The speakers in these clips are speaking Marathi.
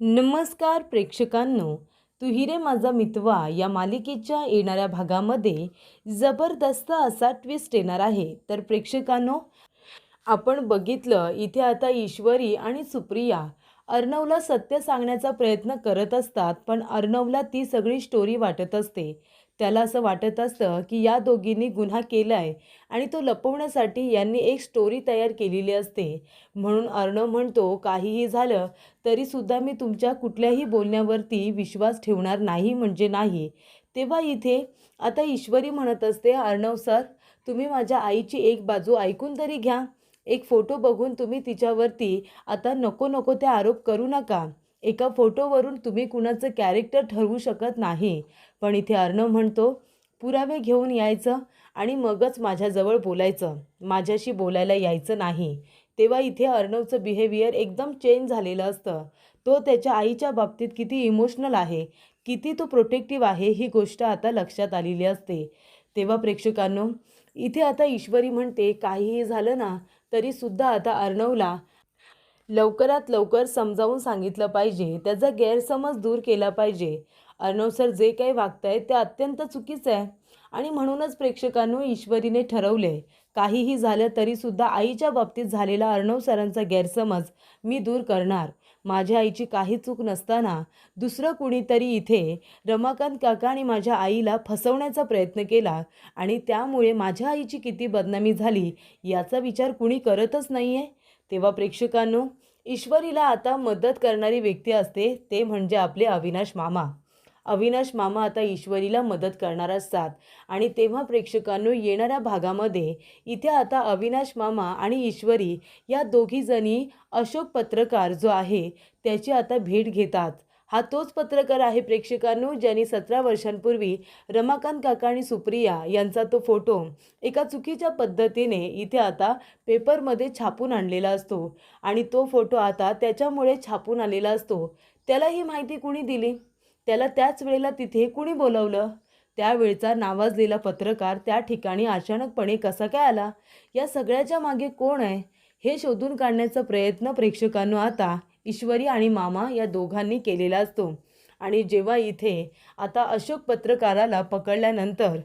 नमस्कार प्रेक्षकांनो तू हिरे माझा मितवा या मालिकेच्या येणाऱ्या भागामध्ये जबरदस्त असा ट्विस्ट येणार आहे. तर प्रेक्षकांनो आपण बघितलं इथे आता ईश्वरी आणि सुप्रिया अर्णवला सत्य सांगण्याचा प्रयत्न करत असतात पण अर्णवला ती सगळी स्टोरी वाटत असते. त्याला असं वाटत असतं की या दोघींनी गुन्हा केला आहे आणि तो लपवण्यासाठी यांनी एक स्टोरी तयार केलेली असते. म्हणून अर्णव म्हणतो काहीही झालं तरीसुद्धा मी तुमच्या कुठल्याही बोलण्यावरती विश्वास ठेवणार नाही म्हणजे नाही. तेव्हा इथे आता ईश्वरी म्हणत असते अर्णव सर तुम्ही माझ्या आईची एक बाजू ऐकून तरी घ्या. एक फोटो बघून तुम्ही तिच्यावरती आता नको नको ते आरोप करू नका. एका फोटोवरून तुम्ही कुणाचं कॅरेक्टर ठरवू शकत नाही. पण इथे अर्णव म्हणतो पुरावे घेऊन यायचं आणि मगच माझ्याजवळ बोलायचं. माझ्याशी बोलायला यायचं नाही. तेव्हा इथे अर्णवचं बिहेवियर एकदम चेंज झालेलं असतं. तो त्याच्या आईच्या बाबतीत किती इमोशनल आहे किती तो प्रोटेक्टिव्ह आहे ही गोष्ट आता लक्षात आलेली असते. तेव्हा प्रेक्षकांनो इथे आता ईश्वरी म्हणते काहीही झालं ना तरीसुद्धा आता अर्णवला लवकरात लवकर समजावून सांगितलं पाहिजे. त्याचा गैरसमज दूर केला पाहिजे. अर्णव सर जे काही वागतायत ते अत्यंत चुकीचं आहे. आणि म्हणूनच प्रेक्षकांनो ईश्वरीने ठरवले. काहीही झालं तरीसुद्धा आईच्या बाबतीत झालेला अर्णव सरांचा गैरसमज मी दूर करणार. माझ्या आईची काही चूक नसताना दुसरं कुणीतरी इथे रमाकांत काका आणि माझ्या आईला फसवण्याचा प्रयत्न केला आणि त्यामुळे माझ्या आईची किती बदनामी झाली याचा विचार कुणी करतच नाही आहे तेव्हा प्रेक्षकांनो ईश्वरीला आता मदत करणारी व्यक्ती असते ते म्हणजे आपले अविनाश मामा. अविनाश मामा आता ईश्वरीला मदत करणार असतात आणि तेव्हा प्रेक्षकांनो येणाऱ्या भागामध्ये इथे आता अविनाश मामा आणि ईश्वरी या दोघीजणी अशोक पत्रकार जो आहे त्याची आता भेट घेतात. हा तोच पत्रकार आहे प्रेक्षकांनो ज्यांनी सतरा वर्षांपूर्वी रमाकांत काका आणि सुप्रिया यांचा तो फोटो एका चुकीच्या पद्धतीने इथे आता पेपरमध्ये छापून आणलेला असतो. आणि तो फोटो आता त्याच्यामुळे छापून आलेला असतो. त्याला ही माहिती कुणी दिली? त्याला त्याच वेळेला तिथे कुणी बोलवलं? त्यावेळचा नावाजलेला पत्रकार त्या ठिकाणी अचानकपणे कसा काय आला? या सगळ्याच्या मागे कोण आहे? हे शोधून काढण्याचा प्रयत्न प्रेक्षकांनो आता ईश्वरी आणि मामा या दोघांनी केलेला असतो. आणि जेव्हा इथे आता अशोक पत्रकाराला पकडल्यानंतर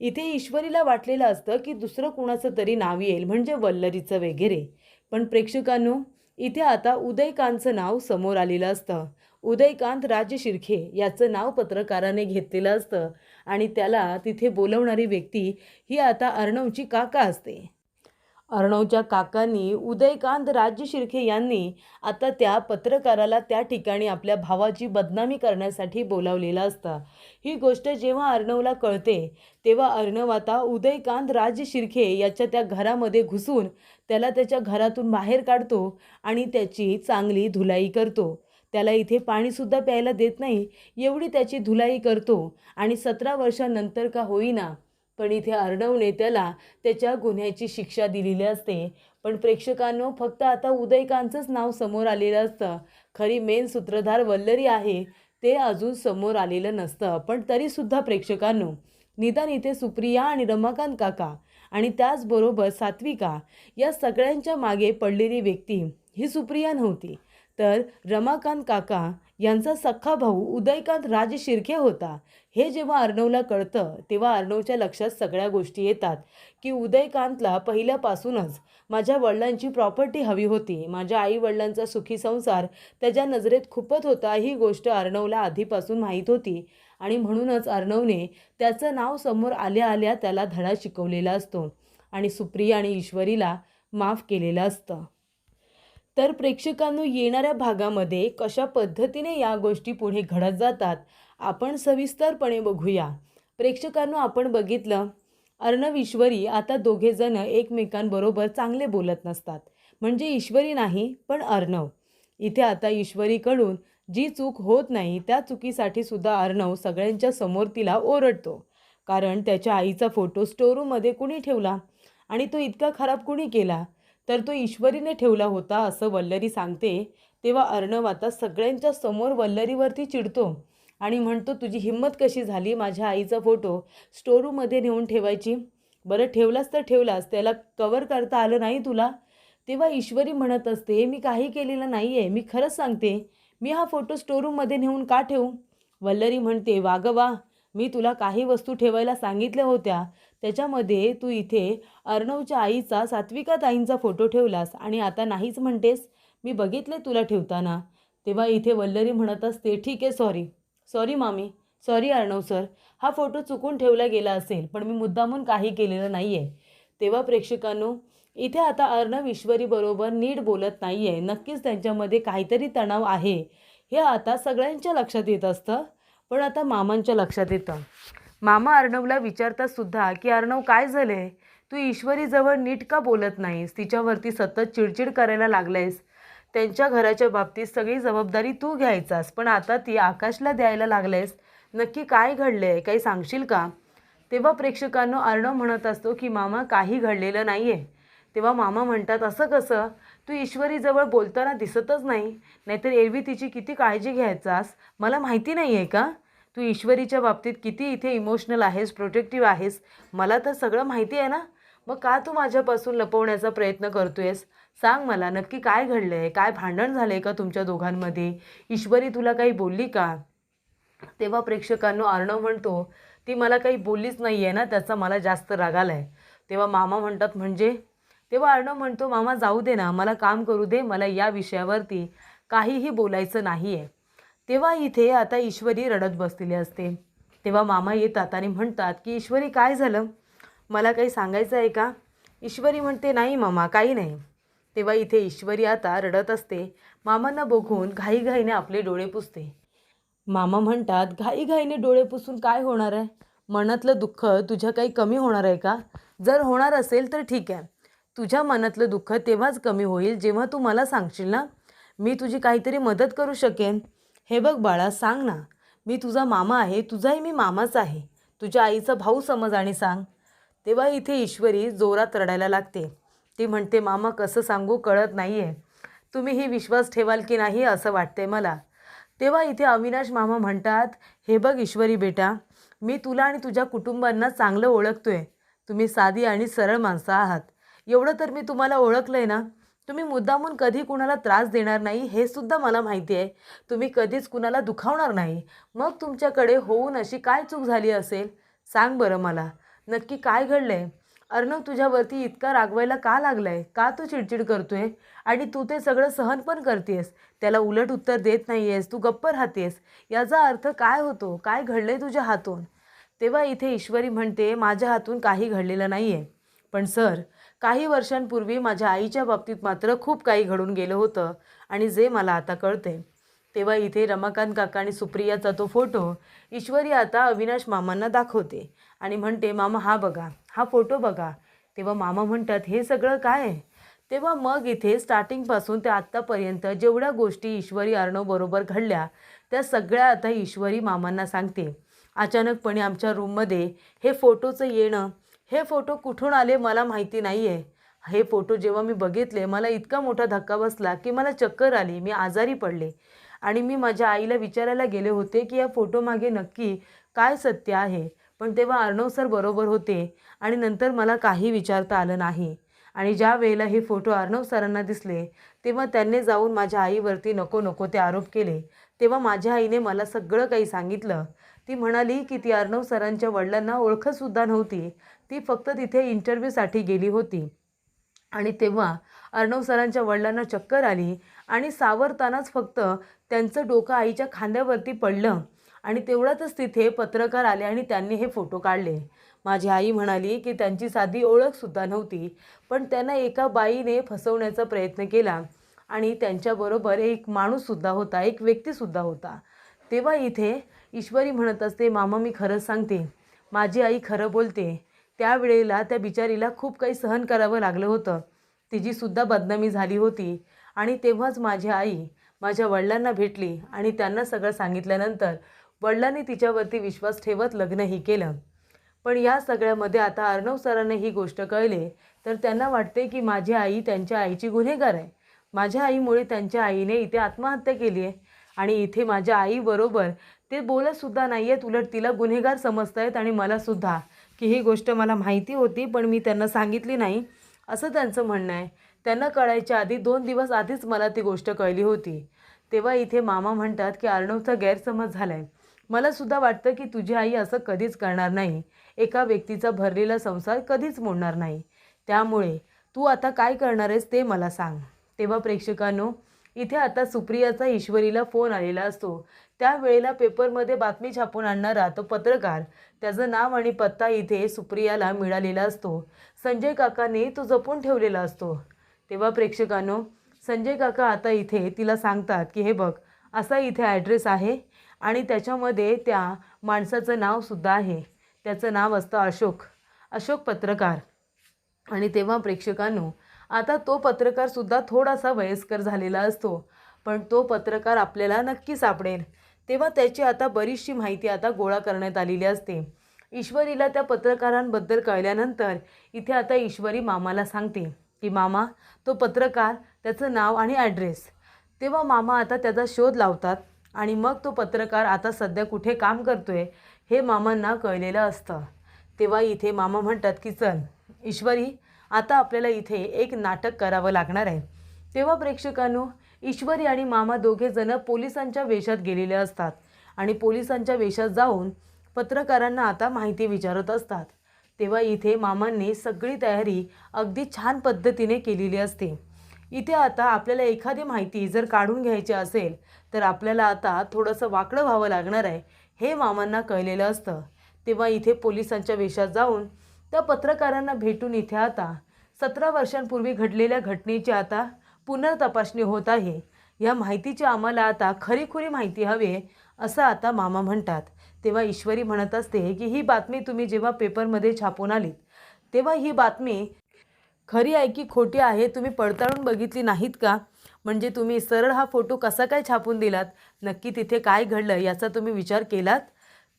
इथे ईश्वरीला वाटलेलं असतं की दुसरं कुणाचं तरी नाव येईल म्हणजे वल्लरीचं वगैरे. पण प्रेक्षकांनो इथे आता उदयकांतचं नाव समोर आलेलं असतं. उदयकांत राज शिर्खे याचं नाव पत्रकाराने घेतलेलं असतं. आणि त्याला तिथे बोलवणारी व्यक्ती ही आता अर्णवची काका असते. अर्णवच्या काकांनी उदयकांत राज्य शिर्के यांनी आता त्या पत्रकाराला त्या ठिकाणी आपल्या भावाची बदनामी करण्यासाठी बोलावलेलं असतं. ही गोष्ट जेव्हा अर्णवला कळते तेव्हा अर्णव आता उदयकांत राज्य शिर्के याच्या त्या घरामध्ये घुसून त्याला त्याच्या घरातून बाहेर काढतो आणि त्याची चांगली धुलाई करतो. त्याला इथे पाणीसुद्धा प्यायला देत नाही एवढी त्याची धुलाई करतो आणि सतरा वर्षानंतर का होईना पण इथे अर्णवने त्याला त्याच्या गुन्ह्याची शिक्षा दिलेली असते. पण प्रेक्षकांनो फक्त आता उदयकांतचंच नाव समोर आलेलं असतं. खरी मेन सूत्रधार वल्लरी आहे ते अजून समोर आलेलं नसतं. पण तरीसुद्धा प्रेक्षकांनो निदान इथे सुप्रिया आणि रमाकांत काका आणि त्याचबरोबर सात्विका या सगळ्यांच्या मागे पडलेली व्यक्ती ही सुप्रिया नव्हती. तर रमाकांत काका यांचा सख्खा भाऊ उदयकांत राज शिर्के होता. हे जेव्हा अर्णवला कळतं तेव्हा अर्णवच्या लक्षात सगळ्या गोष्टी येतात की उदयकांतला पहिल्यापासूनच माझ्या वडिलांची प्रॉपर्टी हवी होती. माझ्या आई वडिलांचा सुखी संसार त्याच्या नजरेत खुपत होता ही गोष्ट अर्णवला आधीपासून माहीत होती. आणि म्हणूनच अर्णवने त्याचं नाव समोर आल्या आल्या त्याला धडा शिकवलेला असतो आणि सुप्रिया आणि ईश्वरीला माफ केलेलं असतं. तर प्रेक्षकांनो येणाऱ्या भागामध्ये कशा पद्धतीने या गोष्टी पुढे घडत जातात आपण सविस्तरपणे बघूया. प्रेक्षकांनो आपण बघितलं अर्णव ईश्वरी आता दोघेजण एकमेकांबरोबर चांगले बोलत नसतात. म्हणजे ईश्वरी नाही पण अर्णव. इथे आता ईश्वरीकडून जी चूक होत नाही त्या चुकीसाठी सुद्धा अर्णव सगळ्यांच्या समोर तिला ओरडतो. कारण त्याच्या आईचा फोटो स्टोरूमध्ये कुणी ठेवला? आणि तो इतका खराब कुणी केला? तर तो ईश्वरीने ठेवला होता असं वल्लरी सांगते. तेव्हा अर्णव आता सगळ्यांच्या समोर वल्लरीवरती चिडतो आणि म्हणतो तुझी हिंमत कशी झाली माझ्या आईचा फोटो स्टोरूमध्ये नेऊन ठेवायची? बरं ठेवलास तर ठेवलास त्याला कवर करता आलं नाही तुला? तेव्हा ईश्वरी म्हणत असते मी काही केलेलं नाही आहे मी खरंच सांगते मी हा फोटो स्टोरूममध्ये नेऊन का ठेवू? वल्लरी म्हणते वाग वा मी तुला काही वस्तू ठेवायला सांगितल्या होत्या त्याच्यामध्ये तू इथे अर्णवच्या आईचा सात्विका ताईंचा फोटो ठेवलास आणि आता नाहीच म्हणतेस? मी बघितले तुला ठेवताना. तेव्हा इथे वल्लरी म्हणत असते ठीक आहे सॉरी सॉरी मामी. सॉरी अर्णव सर हा फोटो चुकून ठेवला गेला असेल पण मी मुद्दामून काही केलेलं नाही आहे तेव्हा प्रेक्षकांनो इथे आता अर्णव ईश्वरीबरोबर नीट बोलत नाही आहे नक्कीच त्यांच्यामध्ये काहीतरी तणाव आहे. हे आता सगळ्यांच्या लक्षात येत असतं. पण आता मामांच्या लक्षात येतं. मामा अर्णवला विचारतात सुद्धा की अर्णव काय झालंय? तू ईश्वरीजवळ नीट का बोलत नाहीस? तिच्यावरती सतत चिडचिड करायला लागलायस. त्यांच्या घराच्या बाबतीत सगळी जबाबदारी तू घ्यायचास पण आता ती आकाशला द्यायला लागलायस नक्की काय घडलंय? काही सांगशील का? तेव्हा प्रेक्षकांनो अर्णव म्हणत असतो की मामा काही घडलेलं नाही आहे तेव्हा मामा म्हणतात असं कसं? तू ईश्वरीजवळ बोलताना दिसतच नाही. नाहीतर एरवी तिची किती काळजी घ्यायचास? मला माहिती नाही आहे का? तू ईश्वरीच्या बाबतीत किती इथे इमोशनल आहेस प्रोटेक्टिव्ह आहेस? मला तर सगळं माहिती आहे ना. मग का तू माझ्यापासून लपवण्याचा प्रयत्न करतोयस? सांग मला नक्की काय घडलं आहे काय भांडण झालं आहे का तुमच्या दोघांमध्ये? ईश्वरी तुला काही बोलली का? तेव्हा प्रेक्षकांनो अर्णव म्हणतो ती मला काही बोललीच नाही आहे ना त्याचा मला जास्त राग आला आहे तेव्हा मामा म्हणतात म्हणजे? तेव्हा अर्णव म्हणतो मामा जाऊ दे ना मला काम करू दे मला या विषयावरती काहीही बोलायचं नाही आहे तेव्हा इथे आता ईश्वरी रडत बसलेली असते. तेव्हा मामा येतात आणि म्हणतात की ईश्वरी काय झालं? मला काही सांगायचं आहे का? ईश्वरी म्हणते नाही मामा काही नाही. तेव्हा इथे ईश्वरी आता रडत असते. मामांना बघून घाईघाईने आपले डोळे पुसते. मामा म्हणतात घाईघाईने डोळे पुसून काय होणार आहे? मनातलं दुःख तुझ्या काही कमी होणार आहे का? जर होणार असेल तर ठीक आहे. तुझ्या मनातलं दुःख तेव्हाच कमी होईल जेव्हा तू मला सांगशील ना? मी तुझी काहीतरी मदत करू शकेन. हे बघ बाळा सांग ना. मी तुझा मामा आहे तुझाही मी मामाच आहे. तुझ्या आईचा भाऊ समज आणि सांग. तेव्हा इथे ईश्वरी जोरात रडायला लागते. ती म्हणते मामा कसं सांगू कळत नाही आहे तुम्हीही विश्वास ठेवाल की नाही असं वाटते मला. तेव्हा इथे अविनाश मामा म्हणतात हे बघ ईश्वरी बेटा मी तुला आणि तुझ्या कुटुंबांना चांगलं ओळखतो आहे तुम्ही साधी आणि सरळ माणसं आहात. एवढं तर मी तुम्हाला ओळखलं आहे ना? तुम्ही मुद्दामून कधी कुणाला त्रास देणार नाही हे सुद्धा मला माहिती आहे. तुम्ही कधीच कुणाला दुखावणार नाही. मग तुमच्याकडे होऊन अशी काय चूक झाली असेल? सांग बरं मला. नक्की काय घडलं आहे अर्णव तुझ्यावरती इतका रागवायला का लागलाय? का तू चिडचिड करतोय? आणि तू ते सगळं सहन पण करतेस त्याला उलट उत्तर देत नाही आहेस तू गप्प राहतेस. याचा अर्थ काय होतो? काय घडलंय तुझ्या हातून? तेव्हा इथे ईश्वरी म्हणते माझ्या हातून काही घडलेलं नाही आहे पण सर काही वर्षांपूर्वी माझ्या आईच्या बाबतीत मात्र खूप काही घडून गेलं होतं आणि जे मला आता कळते तेव्हा इथे रमाकांत काका आणि सुप्रियाचा तो फोटो ईश्वरी आता अविनाश मामांना दाखवते आणि म्हणते मामा हा बघा हा फोटो बघा. तेव्हा मामा म्हणतात हे सगळं काय आहे? तेव्हा मग इथे स्टार्टिंगपासून ते आत्तापर्यंत जेवढ्या गोष्टी ईश्वरी अर्णवबरोबर घडल्या त्या सगळ्या आता ईश्वरी मामांना सांगते. अचानकपणे आमच्या रूममध्ये हे फोटोचं येणं हे फोटो कुठून आले मला माहिती नाही आहे हे फोटो जेव्हा मी बघितले मला इतका मोठा धक्का बसला की मला चक्कर आली मी आजारी पडले. आणि मी माझ्या आईला विचारायला गेले होते की या फोटोमागे नक्की काय सत्य आहे? पण तेव्हा अर्णव सर बरोबर होते आणि नंतर मला काही विचारता आलं नाही. आणि ज्या वेळेला हे फोटो अर्णव सरांना दिसले तेव्हा त्यांनी जाऊन माझ्या आईवरती नको नको ते आरोप केले. तेव्हा माझ्या आईने मला सगळं काही सांगितलं. ती म्हणाली की ती अर्णव सरांच्या वडिलांना ओळखतसुद्धा नव्हती. ती फक्त तिथे इंटरव्ह्यूसाठी गेली होती. आणि तेव्हा अर्णव सरांच्या वडिलांना चक्कर आली आणि सावरतानाच फक्त त्यांचं डोकं आईच्या खांद्यावरती पडलं. आणि तेवढ्यातच तिथे पत्रकार आले आणि त्यांनी हे फोटो काढले. माझी आई म्हणाली की त्यांची साधी ओळखसुद्धा नव्हती पण त्यांना एका बाईने फसवण्याचा प्रयत्न केला आणि त्यांच्याबरोबर एक माणूससुद्धा होता एक व्यक्तीसुद्धा होता. तेव्हा इथे ईश्वरी म्हणत असते मामा मी खरंच सांगते. माझी आई खरं बोलते. त्यावेळेला त्या बिचारीला खूप काही सहन करावं लागलं होतं. तिचीसुद्धा बदनामी झाली होती. आणि तेव्हाच माझी आई माझ्या वडिलांना भेटली आणि त्यांना सगळं सांगितल्यानंतर वडिलांनी तिच्यावरती विश्वास ठेवत लग्नही केलं. पण या सगळ्यामध्ये आता अर्णव सरांना ही गोष्ट कळले तर त्यांना वाटते की माझी आई त्यांच्या आईची गुन्हेगार आहे. माझ्या आईमुळे त्यांच्या आईने इथे आत्महत्या केली आहे आणि इथे माझ्या आईबरोबर ते बोलतसुद्धा नाही आहेत उलट तिला गुन्हेगार समजत आहेत आणि मलासुद्धा की ही गोष्ट मला माहिती होती पण मी त्यांना सांगितली नाही असं त्यांचं म्हणणं आहे. त्यांना कळायच्या आधी दोन दिवस आधीच मला ती गोष्ट कळली होती. तेव्हा इथे मामा म्हणतात की अर्णवचा गैरसमज झाला आहे मला सुद्धा वाटतं की तुझी आई असं कधीच करणार नाही. एका व्यक्तीचा भरलेला संसार कधीच मोडणार नाही. त्यामुळे तू आता काय करणार आहेस ते मला सांग. तेव्हा प्रेक्षकांनो इथे आता सुप्रियाचा ईश्वरीला फोन आलेला असतो. त्यावेळेला पेपरमध्ये बातमी छापून आणणारा तो पत्रकार त्याचं नाव आणि पत्ता इथे सुप्रियाला मिळालेला असतो. संजय काकाने तो जपून ठेवलेला असतो. तेव्हा प्रेक्षकांनो संजय काका आता इथे तिला सांगतात की हे बघ असा इथे ॲड्रेस आहे आणि त्याच्यामध्ये त्या माणसाचं नावसुद्धा आहे. त्याचं नाव असतं अशोक अशोक पत्रकार. आणि तेव्हा प्रेक्षकांनो आता तो पत्रकारसुद्धा थोडासा वयस्कर झालेला असतो. पण तो पत्रकार आपल्याला नक्की सापडेल. तेव्हा त्याची आता बरीचशी माहिती आता गोळा करण्यात आलेली असते. ईश्वरीला त्या पत्रकारांबद्दल कळल्यानंतर इथे आता ईश्वरी मामाला सांगते की मामा तो पत्रकार त्याचं नाव आणि ॲड्रेस. तेव्हा मामा आता त्याचा शोध लावतात आणि मग तो पत्रकार आता सध्या कुठे काम करतो आहे हे मामांना कळलेलं असतं. तेव्हा इथे मामा म्हणतात की चल ईश्वरी आता आपल्याला इथे एक नाटक करावं लागणार आहे. तेव्हा प्रेक्षकांनो ईश्वरी आणि मामा दोघेजणं पोलिसांच्या वेशात गेलेले असतात आणि पोलिसांच्या वेशात जाऊन पत्रकारांना आता माहिती विचारत असतात. तेव्हा इथे मामांनी सगळी तयारी अगदी छान पद्धतीने केलेली असते. इथे आता आपल्याला एखादी माहिती जर काढून घ्यायची असेल तर आपल्याला आता थोडंसं वाकडं व्हावं लागणार आहे हे मामांना कळलेलं असतं. तेव्हा इथे पोलिसांच्या वेशात जाऊन त्या पत्रकारांना भेटून इथे आता सतरा वर्षांपूर्वी घडलेल्या घटनेची आता पुनर्तपासणी होत आहे. या माहितीची आम्हाला आता खरीखुरी माहिती हवी आहे असं आता मामा म्हणतात. तेव्हा ईश्वरी म्हणत असते की ही बातमी तुम्ही जेव्हा पेपरमध्ये छापून आलीत तेव्हा ही बातमी खरी आहे की खोटी आहे? तुम्ही पडताळून बघितली नाहीत का? म्हणजे तुम्ही सरळ हा फोटो कसा काय छापून दिलात? नक्की तिथे काय घडलं? याचा तुम्ही विचार केलात?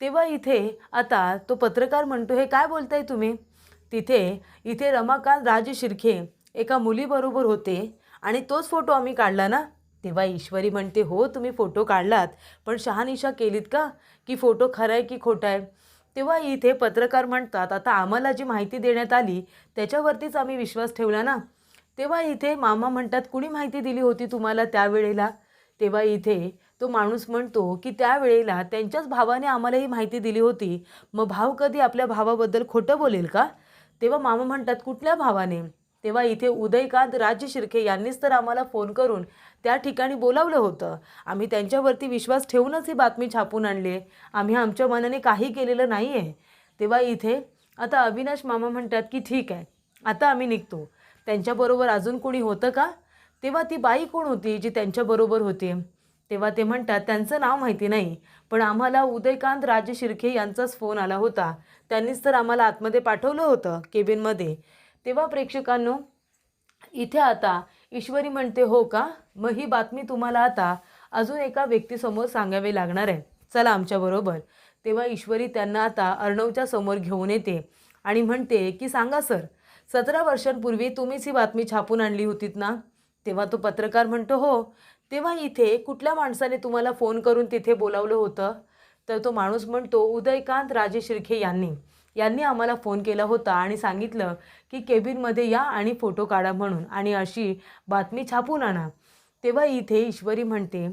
तेव्हा इथे आता तो पत्रकार म्हणतो हे काय बोलताय तुम्ही? तिथे इथे रमाकांत राज शिर्खे एका मुलीबरोबर होते आणि तोच फोटो आम्ही काढला ना? तेव्हा ईश्वरी म्हणते हो तुम्ही फोटो काढलात पण शहानिशा केलीत का? की फोटो खरा आहे की खोटा आहे? तेव्हा इथे पत्रकार म्हणतात आता आम्हाला जी माहिती देण्यात आली त्याच्यावरतीच आम्ही विश्वास ठेवला ना? तेव्हा इथे मामा म्हणतात कुणी माहिती दिली होती तुम्हाला त्यावेळेला? तेव्हा इथे तो माणूस म्हणतो की त्यावेळेला त्यांच्याच भावाने आम्हाला ही माहिती दिली होती. मग भाव कधी आपल्या भावाबद्दल खोटं बोलेल का? तेव्हा मामा म्हणतात कुठल्या भावाने? तेव्हा इथे उदयकांत राज्य शिर्के यांनीच तर आम्हाला फोन करून त्या ठिकाणी बोलावलं होतं. आम्ही त्यांच्यावरती विश्वास ठेवूनच ही बातमी छापून आणली. आहे आम्ही आमच्या मनाने काही केलेलं नाही आहे तेव्हा इथे आता अविनाश मामा म्हणतात की ठीक आहे आता आम्ही निघतो. त्यांच्याबरोबर अजून कोणी होतं का? तेव्हा ती बाई कोण होती जी त्यांच्याबरोबर होती? तेव्हा ते म्हणतात त्यांचं नाव माहिती नाही पण आम्हाला उदयकांत राजे शिर्के यांचाच फोन आला होता. त्यांनीच तर आम्हाला आतमध्ये पाठवलं होतं केबिनमध्ये. तेव्हा प्रेक्षकांनो इथे आता ईश्वरी म्हणते हो का? मग ही बातमी तुम्हाला आता अजून एका व्यक्तीसमोर सांगावी लागणार आहे. चला आमच्याबरोबर तेव्हा ईश्वरी त्यांना आता अर्णवच्या समोर घेऊन येते आणि म्हणते की सांगा सर सतरा वर्षांपूर्वी तुम्हीच ही बातमी छापून आणली होतीत ना? तेव्हा तो पत्रकार म्हणतो हो तेव्हा इथे कुठल्या माणसाने तुम्हाला फोन करून तिथे बोलावलं होतं? तर तो माणूस म्हणतो उदयकांत राजे शिर्खे यांनी यांनी आम्हाला फोन केला होता आणि सांगितलं की केबिनमध्ये या आणि फोटो काढा म्हणून आणि अशी बातमी छापून आणा. तेव्हा इथे ईश्वरी म्हणते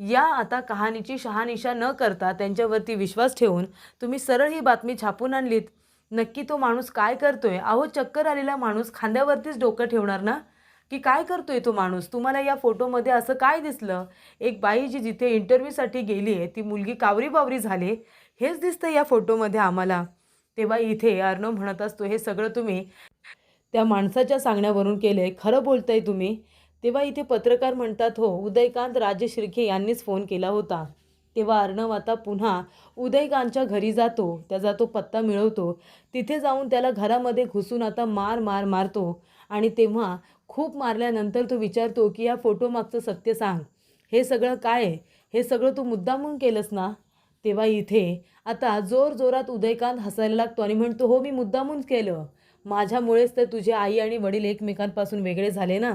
या आता कहाणीची शहानिशा न करता त्यांच्यावरती विश्वास ठेवून तुम्ही सरळ ही बातमी छापून आणलीत. नक्की तो माणूस काय करतोय? अहो चक्कर आलेला माणूस खांद्यावरतीच डोकं ठेवणार ना? की काय करतोय तो माणूस? तुम्हाला या फोटोमध्ये असं काय दिसलं? एक बाई जी जिथे इंटरव्ह्यूसाठी गेली आहे ती मुलगी कावरी बावरी झाली हेच दिसतं या फोटोमध्ये आम्हाला. तेव्हा इथे अर्णव म्हणत असतो हे सगळं तुम्ही त्या माणसाच्या सांगण्यावरून केलं आहे खरं बोलताय तुम्ही. तेव्हा इथे पत्रकार म्हणतात हो उदयकांत राजे शिर्के यांनीच फोन केला होता. तेव्हा अर्णव आता पुन्हा उदयकांतच्या घरी जातो त्याचा तो पत्ता मिळवतो. तिथे जाऊन त्याला घरामध्ये घुसून आता मार मार मारतो. आणि तेव्हा खूप मारल्यानंतर तो विचारतो की या फोटोमागचं सत्य सांग. हे सगळं काय आहे? हे सगळं तू मुद्दामून केलंस ना? तेव्हा इथे आता जोर जोरात उदयकांत हसायला लागतो आणि म्हणतो हो मी मुद्दामून केलं. माझ्यामुळेच तर तुझे आई आणि वडील एकमेकांपासून वेगळे झाले ना.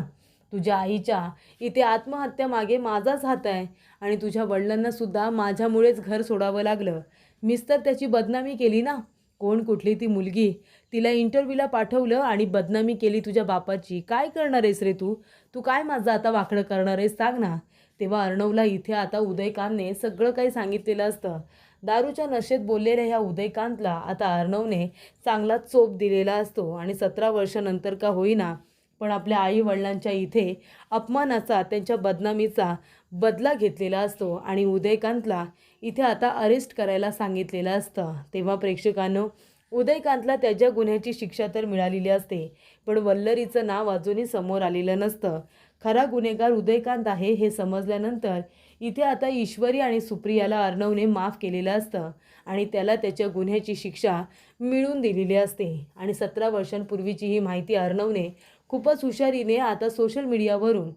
तुझ्या आईच्या इथे आत्महत्या मागे माझाच हात आहे आणि तुझ्या वडिलांनासुद्धा माझ्यामुळेच घर सोडावं लागलं. मीच तर त्याची बदनामी केली ना. कोण कुठली ती मुलगी? तिला इंटरव्ह्यूला पाठवलं आणि बदनामी केली तुझ्या बापाची. काय करणार आहेस रे तू? तू काय माझं आता वाकडं करणार आहेस? सांग ना. तेव्हा अर्णवला इथे आता उदयकांतने सगळं काही सांगितलेलं असतं. दारूच्या नशेत बोललेल्या ह्या उदयकांतला आता अर्णवने चांगला चोप दिलेला असतो आणि सतरा वर्षानंतर का होईना पण आपल्या आई वडिलांच्या इथे अपमानाचा त्यांच्या बदनामीचा बदला घेतलेला असतो आणि उदयकांतला इथे आता अरेस्ट करायला सांगितलेलं असतं. तेव्हा प्रेक्षकांनो उदयकांतला त्याच्या गुन्ह्याची शिक्षा तर मिळालेली असते पण वल्लरीचं नाव अजूनही समोर आलेलं नसतं. खरा गुन्हेगार उदयकांत आहे हे समजल्यानंतर इथे आता ईश्वरी आणि सुप्रियाला अर्णवने माफ केलेलं असतं आणि त्याला त्याच्या गुन्ह्याची शिक्षा मिळून दिलेली असते. आणि सतरा वर्षांपूर्वीची ही माहिती अर्णवने खूपच हुशारीने आता सोशल मीडियावरून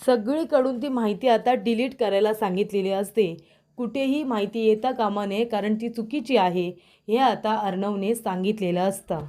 सगळीकडून ती माहिती आता डिलीट करायला सांगितलेली असते. कुठेही माहिती येता कामा नये कारण ती चुकीची आहे हे आता अर्णवने सांगितलेलं असतं.